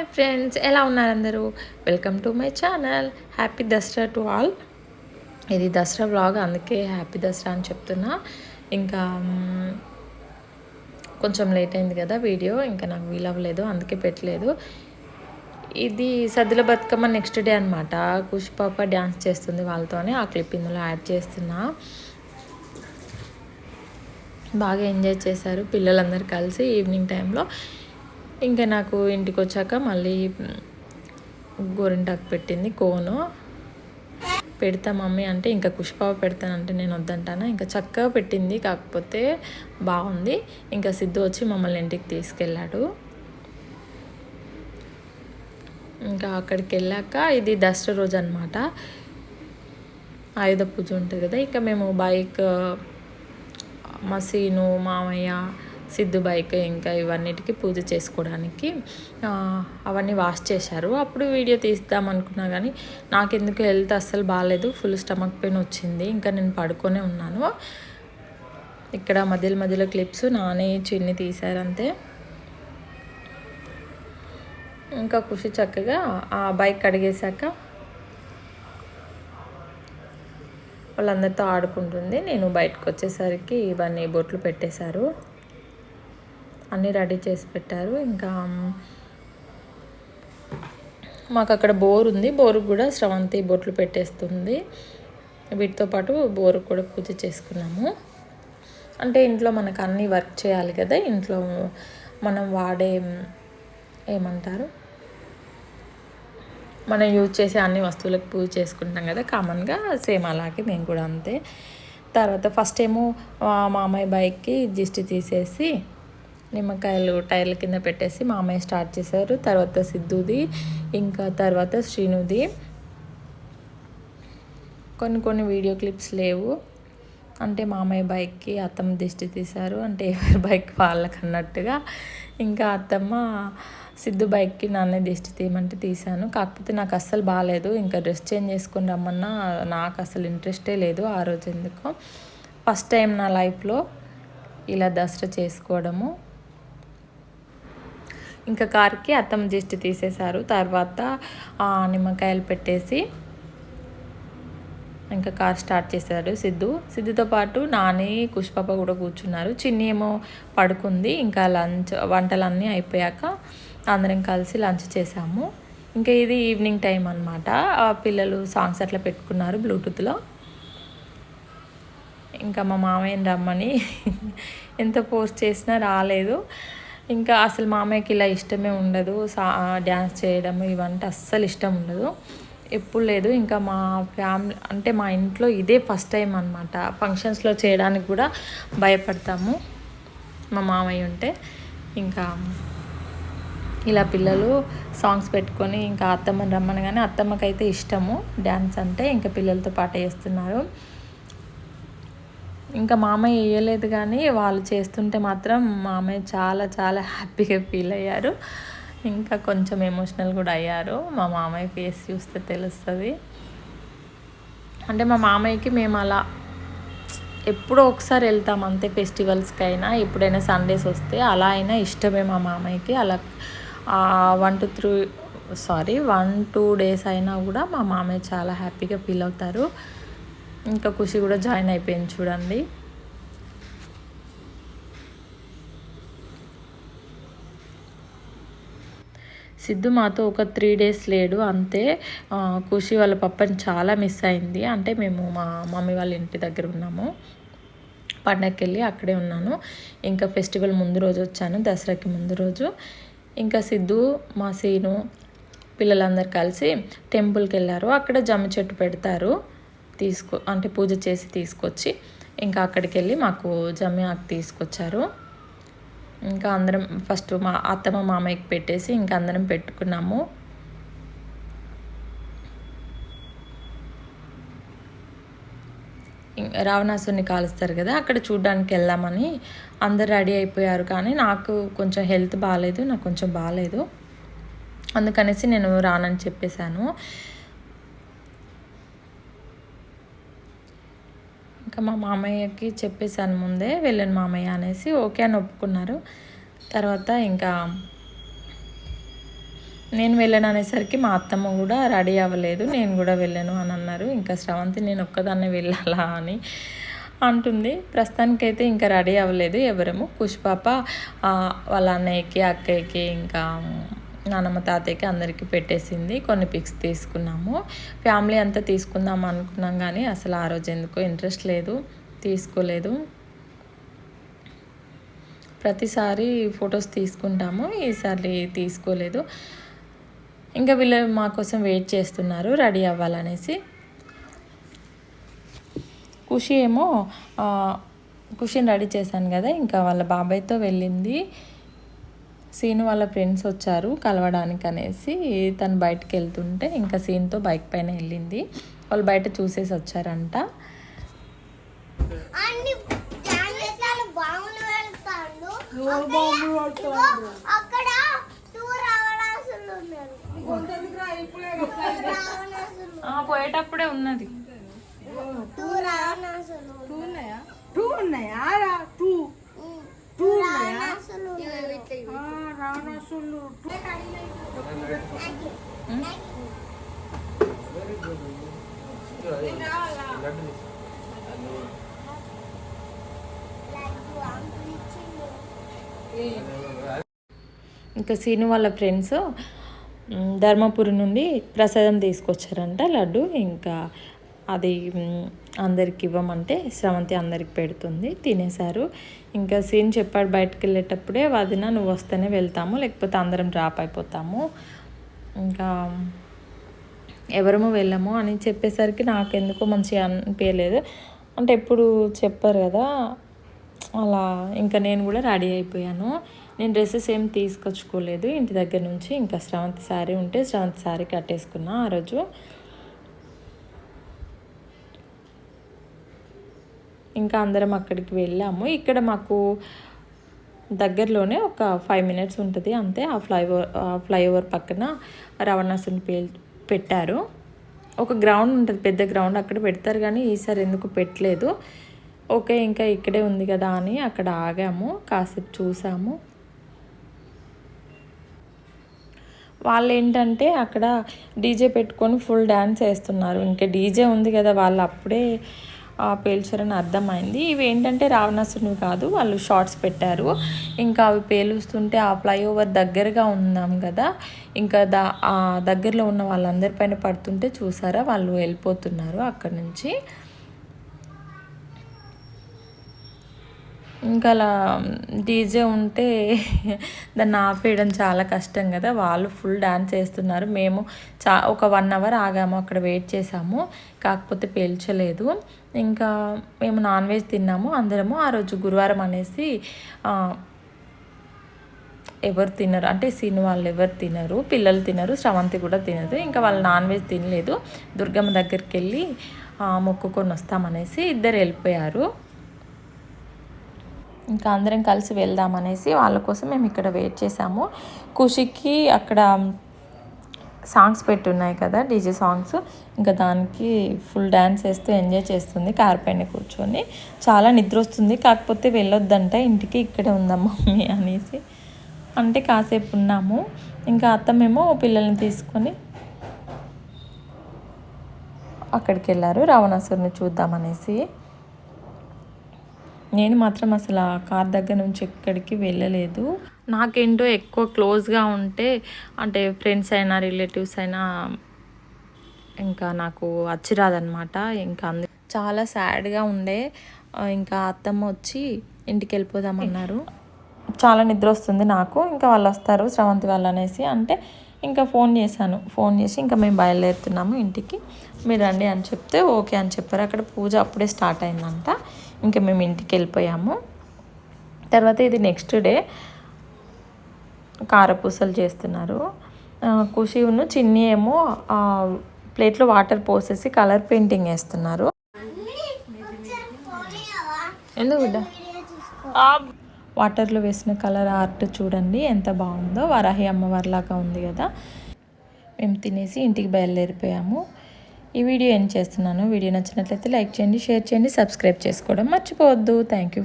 Hi friends ఎలా ఉన్నారు అందరూ? Welcome to my channel happy Dasara to all ఇది దసరా బ్లాగ్ అందుకే హ్యాపీ దసరా అని చెప్తున్నా. ఇంకా కొంచెం లేట్ అయింది కదా వీడియో ఇంకా నాకు వీలవ్వలేదు అందుకే పెట్టలేదు. ఇది సద్దుల బతుకమ్మ నెక్స్ట్ డే అనమాట కుషిపాప డ్యాన్స్ చేస్తుంది వాళ్ళతోనే ఆ క్లిప్ ఇందులో యాడ్ చేస్తున్నా. బాగా ఎంజాయ్ చేశారు పిల్లలందరూ కలిసి ఈవినింగ్ టైంలో ఇంకా నాకు ఇంటికి వచ్చాక మళ్ళీ గోరింటాకు పెట్టింది కోను. పెడతా మమ్మీ అంటే ఇంకా కుష్పావ పెడతానంటే నేను వద్దంటాను? ఇంకా చక్కగా పెట్టింది కాకపోతే బాగుంది. ఇంకా సిద్ధు వచ్చి మమ్మల్ని ఇంటికి తీసుకెళ్ళాడు. ఇంకా అక్కడికి వెళ్ళాక ఇది దసరా రోజు అనమాట ఆయుధ పూజ ఉంటుంది కదా ఇంకా మేము బైక్ మసీను మామయ్య సిద్ధు బైక్ ఇంకా ఇవన్నిటికీ పూజ చేసుకోవడానికి అవన్నీ వాష్ చేశారు. అప్పుడు వీడియో తీద్దాం అనుకున్నా కానీ నాకెందుకు హెల్త్ అస్సలు బాగాలేదు ఫుల్ స్టమక్ పెయిన్ వచ్చింది ఇంకా నేను పడుకొనే ఉన్నాను. ఇక్కడ మధ్యలో మధ్యలో క్లిప్స్ నానే చిన్ని తీశారు అంతే ఇంకా ఖుషి చక్కగా ఆ బైక్ కడిగేశాక వాళ్ళందరితో ఆడుకుంటుంది. నేను బయటకు వచ్చేసరికి ఇవన్నీ బొట్లు పెట్టేశారు. అన్నీ రెడీ చేసి పెట్టారు. ఇంకా మాకు అక్కడ బోర్ ఉంది. బోరుకు కూడా స్రవంతి బొట్లు పెట్టేస్తుంది. వీటితో పాటు బోరుకు కూడా పూజ చేసుకున్నాము. అంటే ఇంట్లో మనకు అన్నీ వర్క్ చేయాలి కదా. ఇంట్లో మనం వాడే ఏమంటారు? మనం యూజ్ చేసే అన్ని వస్తువులకు పూజ చేసుకుంటాం కదా. కామన్గా సేమ్ అలాగే మేము కూడా అంతే. తర్వాత ఫస్ట్ ఏమో మా అమ్మాయి బైక్కి జిస్టి తీసేసి నిమ్మకాయలు టైర్ల కింద పెట్టేసి మామయ్య స్టార్ట్ చేశారు. తర్వాత సిద్ధుది ఇంకా తర్వాత శ్రీనుది. కొన్ని కొన్ని వీడియో క్లిప్స్ లేవు. అంటే మామయ్య బైక్కి అత్తమ్మ దిష్టి తీశారు. అంటే ఎవరి బైక్ వాళ్ళకి అన్నట్టుగా. ఇంకా అత్తమ్మ సిద్ధు బైక్కి నాన్నే దిష్టి తీయమంటే తీశాను. కాకపోతే నాకు అస్సలు బాగాలేదు ఇంకా డ్రెస్ చేంజ్ చేసుకొని రమ్మన్నా నాకు అసలు ఇంట్రెస్టే లేదు ఆ రోజు ఎందుకు. ఫస్ట్ టైం నా లైఫ్లో ఇలా దసరా చేసుకోవడము. ఇంకా కార్కి అత్తమ్మ దిష్టి తీసేశారు. తర్వాత ఆ, నిమ్మకాయలు పెట్టేసి ఇంకా కార్ స్టార్ట్ చేశాడు సిద్ధు. సిద్ధుతో పాటు నాని కుష్పాప కూడా కూర్చున్నారు. చిన్ని ఏమో పడుకుంది. ఇంకా లంచ్ వంటలన్నీ అయిపోయాక అందరం కలిసి లంచ్ చేసాము ఇంకా ఇది ఈవినింగ్ టైం అనమాట పిల్లలు సాంగ్స్ అట్లా పెట్టుకున్నారు బ్లూటూత్లో. ఇంకా మా మామయ్యని రమ్మని ఎంత పోస్ట్ చేసినా రాలేదు. ఇంకా అసలు మామయ్యకి ఇలా ఇష్టమే ఉండదు. సా డ్యాన్స్ చేయడం ఇవంటే అస్సలు ఇష్టం ఉండదు. ఎప్పుడు లేదు. ఇంకా మా ఫ్యామిలీ అంటే మా ఇంట్లో ఇదే ఫస్ట్ టైం అనమాట ఫంక్షన్స్లో చేయడానికి కూడా భయపడతాము. మా మామయ్య ఉంటే ఇంకా ఇలా పిల్లలు సాంగ్స్ పెట్టుకొని ఇంకా అత్తమ్మని రమ్మనగానే అత్తమ్మకైతే ఇష్టము. డ్యాన్స్ అంటే ఇంకా పిల్లలతో పాటు వేస్తున్నారు ఇంకా మామయ్య వేయలేదు కానీ వాళ్ళు చేస్తుంటే మాత్రం మామయ్య చాలా చాలా హ్యాపీగా ఫీల్ అయ్యారు. ఇంకా కొంచెం ఎమోషనల్ కూడా అయ్యారు. మా మామయ్య ఫేస్ చూస్తే తెలుస్తుంది. అంటే మా మామయ్యకి మేము అలా ఎప్పుడో ఒకసారి వెళ్తాం అంతే ఫెస్టివల్స్కి అయినా ఎప్పుడైనా సండేస్ వస్తే అలా అయినా ఇష్టమే మా మామయ్యకి. అలా one two three sorry one two days అయినా కూడా మా మామయ్య చాలా హ్యాపీగా ఫీల్ అవుతారు. ఇంకా ఖుషి కూడా జాయిన్ అయిపోయింది చూడండి. సిద్ధు మాతో ఒక త్రీ డేస్ లేడు అంతే. ఖుషి వాళ్ళ పప్పని చాలా మిస్ అయింది. అంటే మేము మా మమ్మీ వాళ్ళ ఇంటి దగ్గర ఉన్నాము. పండగకి వెళ్ళి అక్కడే ఉన్నాను. ఇంకా ఫెస్టివల్ ముందు రోజు వచ్చాను దసరాకి ముందు రోజు. ఇంకా సిద్ధు మా సీను పిల్లలందరూ కలిసి టెంపుల్కి వెళ్ళారు. అక్కడ జమ్మి చెట్టు పెడతారు. తీసుకో అంటే పూజ చేసి తీసుకొచ్చి ఇంకా అక్కడికి వెళ్ళి మాకు జమ్మి ఆకు తీసుకొచ్చారు. ఇంకా అందరం ఫస్ట్ మా అత్తమ్మ మామయ్యకి పెట్టేసి ఇంకా అందరం పెట్టుకున్నాము. రావణాసుని కాలుస్తారు కదా అక్కడ చూడడానికి వెళ్దామని అందరు రెడీ అయిపోయారు కానీ నాకు కొంచెం హెల్త్ బాగాలేదు నాకు కొంచెం బాగాలేదు అందుకనేసి నేను రానని చెప్పేశాను. ఇంకా మా మామయ్యకి చెప్పేశాను ముందే వెళ్ళను మామయ్య అనేసి ఓకే అని ఒప్పుకున్నారు. తర్వాత ఇంకా నేను వెళ్ళను అనేసరికి మా అత్తమ్మ కూడా రెడీ అవ్వలేదు నేను కూడా వెళ్ళను అని అన్నారు. ఇంకా శ్రవంతి నేను ఒక్కదాన్నే వెళ్ళాలా అని అంటుంది. ప్రస్తుతానికైతే ఇంకా రెడీ అవ్వలేదు ఎవరము. పుష్పాప వాళ్ళ అన్నయ్యకి అక్కయ్యకి ఇంకా నానమ్మ తాతయ్యకి అందరికీ పెట్టేసింది. కొన్ని పిక్స్ తీసుకున్నాము. ఫ్యామిలీ అంతా తీసుకుందాం అనుకున్నాం కానీ అసలు ఆ రోజు ఎందుకో ఇంట్రెస్ట్ లేదు. తీసుకోలేదు. ప్రతిసారి ఫొటోస్ తీసుకుంటాము. ఈసారి తీసుకోలేదు. ఇంకా వీళ్ళు మా కోసం వెయిట్ చేస్తున్నారు. రెడీ అవ్వాలనేసి. ఖుషి ఏమో ఆ, ఖుషిని రెడీ చేశాను కదా. ఇంకా వాళ్ళ బాబాయ్తో వెళ్ళింది. సీను వాళ్ళ ఫ్రెండ్స్ వచ్చారు కలవడానికి అనేసి. తను బయటకు వెళ్తుంటే ఇంకా సీన్తో బైక్ పైన వెళ్ళింది. వాళ్ళు బయట చూసేసి వచ్చారంట. పోయేటప్పుడే ఉన్నది. టూ రావణాసులు టూ ఉన్నాయా? రా టూ. టూ ఉన్నారు. రావణాసులు ఇంకా సీను వాళ్ళ ఫ్రెండ్స్ ధర్మపురి నుండి ప్రసాదం తీసుకొచ్చారంట లడ్డు. ఇంకా అది అందరికి ఇవ్వమంటే శ్రవంతి అందరికి పెడుతుంది తినేశారు. ఇంకా సీన్ చెప్పాడు బయటకు వెళ్ళేటప్పుడే వదిన నువ్వు వస్తేనే వెళ్తాము లేకపోతే అందరం డ్రాప్ అయిపోతాము. ఇంకా ఎవరము వెళ్ళము అని చెప్పేసరికి నాకు ఎందుకో మంచిగా అనిపించలేదు అంటే ఎప్పుడు చెప్పారు కదా అలా ఇంకా నేను కూడా రెడీ అయిపోయాను. నేను డ్రెస్సెస్ ఏం తీసుకొచ్చుకోలేదు. ఇంటి దగ్గర నుంచి ఇంకా శ్రవంతి శారీ ఉంటే శ్రవంతి శారీ కట్టేసుకున్నా ఆ రోజు. ఇంకా అందరం అక్కడికి వెళ్ళాము. ఇక్కడ మాకు దగ్గరలోనే ఒక ఫైవ్ మినిట్స్ ఉంటుంది. అంతే. ఆ ఫ్లైఓవర్ ఆ ఫ్లైఓవర్ పక్కన రవణాసుని పే పెట్టారు. ఒక గ్రౌండ్ ఉంటుంది. పెద్ద గ్రౌండ్ అక్కడ పెడతారు కానీ ఈసారి ఎందుకు పెట్టలేదు. ఓకే ఇంకా ఇక్కడే ఉంది కదా అని అక్కడ ఆగాము. కాసేపు చూసాము. వాళ్ళు ఏంటంటే అక్కడ డీజే పెట్టుకొని ఫుల్ డ్యాన్స్ వేస్తున్నారు. ఇంకా డీజే ఉంది కదా వాళ్ళు అప్పుడే పేల్చారని అర్థమైంది. ఇవి ఏంటంటే రావణాసురుని కాదు వాళ్ళు షార్ట్స్ పెట్టారు. ఇంకా అవి పేలుస్తుంటే ఆ ఫ్లైఓవర్ దగ్గరగా ఉన్నాం కదా. ఇంకా దా ఆ దగ్గరలో ఉన్న వాళ్ళందరిపైన పడుతుంటే చూసారా వాళ్ళు వెళ్ళిపోతున్నారు అక్కడ నుంచి. ఇంకా అలా డీజే ఉంటే దాన్ని ఆపేయడం చాలా కష్టం కదా. వాళ్ళు ఫుల్ డ్యాన్స్ చేస్తున్నారు. మేము చా ఒక వన్ అవర్ ఆగాము అక్కడ వెయిట్ చేసాము. కాకపోతే పేల్చలేదు. ఇంకా మేము నాన్ వెజ్ తిన్నాము. అందరము ఆ రోజు గురువారం అనేసి ఎవరు తినరు. అంటే సీను వాళ్ళు ఎవరు తినరు పిల్లలు తినరు శ్రవంతి కూడా తినదు. ఇంకా వాళ్ళు నాన్ వెజ్ తినలేదు. దుర్గమ్మ దగ్గరికి వెళ్ళి మొక్కుకొని వస్తామనేసి ఇద్దరు వెళ్ళిపోయారు. ఇంకా అందరం కలిసి వెళ్దాం అనేసి వాళ్ళ కోసం మేము ఇక్కడ వెయిట్ చేసాము ఖుషికి అక్కడ సాంగ్స్ పెట్టున్నాయి కదా డీజే సాంగ్స్. ఇంకా దానికి ఫుల్ డ్యాన్స్ వేస్తూ ఎంజాయ్ చేస్తుంది కార్ పైన కూర్చొని. చాలా నిద్ర వస్తుంది కాకపోతే వెళ్ళొద్దంట ఇంటికి ఇక్కడే ఉందాం మమ్మీ అనేసి. అంటే కాసేపు ఉన్నాము. ఇంకా అత్తమేమో పిల్లల్ని తీసుకొని అక్కడికి వెళ్ళారు రావణాసురుని చూద్దామనేసి నేను మాత్రం అసలు ఆ కార్ దగ్గర నుంచి ఎక్కడికి వెళ్ళలేదు. నాకేంటో ఎక్కువ క్లోజ్గా ఉంటే అంటే ఫ్రెండ్స్ అయినా రిలేటివ్స్ అయినా ఇంకా నాకు వచ్చిరాదనమాట ఇంకా అందు చాలా సాడ్గా ఉండే. ఇంకా అత్తమ్మ వచ్చి ఇంటికి వెళ్ళిపోదామన్నారు చాలా నిద్ర వస్తుంది నాకు. ఇంకా వాళ్ళు వస్తారు శ్రవంతి వాళ్ళు అనేసి. అంటే ఇంకా ఫోన్ చేశాను. ఫోన్ చేసి ఇంకా మేము బయలుదేరుతున్నాము ఇంటికి. మీరు రండి అని చెప్తే ఓకే అని చెప్పారు. అక్కడ పూజ అప్పుడే స్టార్ట్ అయిందంట. ఇంకా మేము ఇంటికి వెళ్ళిపోయాము. తర్వాత ఇది నెక్స్ట్ డే కారపూసలు చేస్తున్నారు. ఉన్న చిన్ని ఏమో ప్లేట్లో వాటర్ పోసేసి కలర్ పెయింటింగ్ వేస్తున్నారు. ఎందుకు బిడ్డ? వాటర్లో వేసిన కలర్ ఆర్ట్ చూడండి ఎంత బాగుందో. వరాహి అమ్మవారిలాగా ఉంది కదా. మేము తినేసి ఇంటికి బయలుదేరిపోయాము. ఈ వీడియో ఏం చేస్తున్నాను. వీడియో నచ్చినట్లయితే లైక్ చేయండి షేర్ చేయండి సబ్స్క్రైబ్ చేసుకోవడం మర్చిపోవద్దు. Thank you.